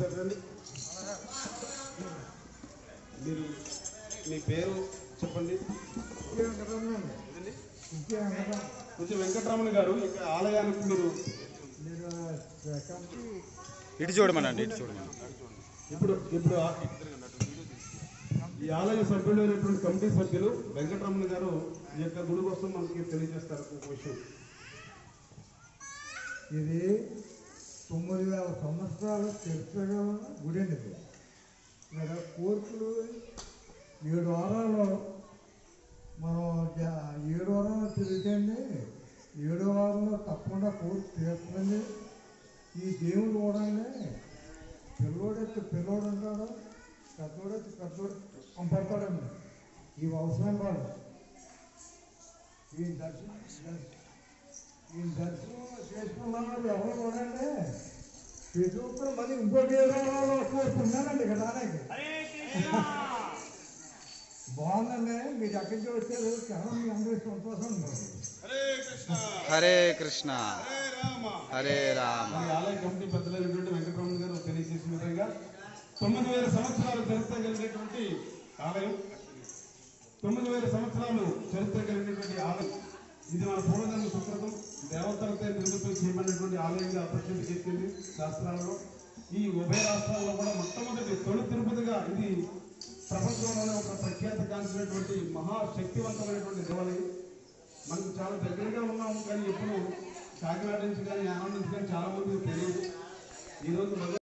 రండి మీరు మీ పేరు చెప్పండి. కొంచెం వెంకటరమణ గారు ఇక ఆలయానికి మీరు ఇటు చూడమనండి ఇటు చూడమని ఇప్పుడు ఇప్పుడు ఆ- ఈ ఆలయ సభ్యులైనటువంటి కమిటీ సభ్యులు వెంకటరమణ గారు ఈ యొక్క గుడి కోసం మనకి తెలియజేస్తారు ఒక విషయం. ఇది తొమ్మిది వేల సంవత్సరాలు చరిత్ర గుడి అండి ఇక్కడ కోర్టులు ఏడు వారాలు మనం ఏడు వారాలు తిరిగితేండి ఏడో వారంలో తప్పకుండా కోర్టు తీర్చండి ఈ దేవుడు కూడా పిల్లోడెత్తి పిల్లోడు ఉంటాడు పెద్దోడెత్తి పెద్దోడు పంపడతాడండి ఈ అవసరం కాదు. ఈ దర్శనం దర్శనం ఈ దర్శనం చేసుకున్న ఎవరు చూడండి ప్రతి మళ్ళీ ఇంకోటి ఏదో కోరుకున్నానండి ఇక్కడ రానికి బాగుందండి మీరు ఎక్కడి నుంచి వచ్చారు చాలా మీ అందరికీ సంతోషం హరే కృష్ణ. హరే రామ. హరే ఆలయ కమిటీ పెద్దలైనటువంటి వెంకటరమణ గారు తెలియజేసిన విధంగా తొమ్మిది వేల సంవత్సరాలు చరిత్ర కలిగినటువంటి ఆలయం. తొమ్మిది వేల సంవత్సరాలు చరిత్ర ఇది మన పూర్వజన్మ సుకృతం దేవతలతో నిర్మితం చేయబడినటువంటి ఆలయంగా అప్రసిద్ధి చెప్పింది శాస్త్రాలలో. ఈ ఉభయ రాష్ట్రాల్లో కూడా మొట్టమొదటి తొలి తిరుపతిగా ఇది ప్రపంచంలోనే ఒక ప్రఖ్యాత కాల్చినటువంటి మహాశక్తివంతమైనటువంటి దేవాలయం. మనకు చాలా దగ్గరగా ఉన్నాము కానీ ఎప్పుడు కాకినాడ నుంచి కానీ ఆనంద్ నుంచి కానీ చాలామంది తెలియదు. ఈరోజు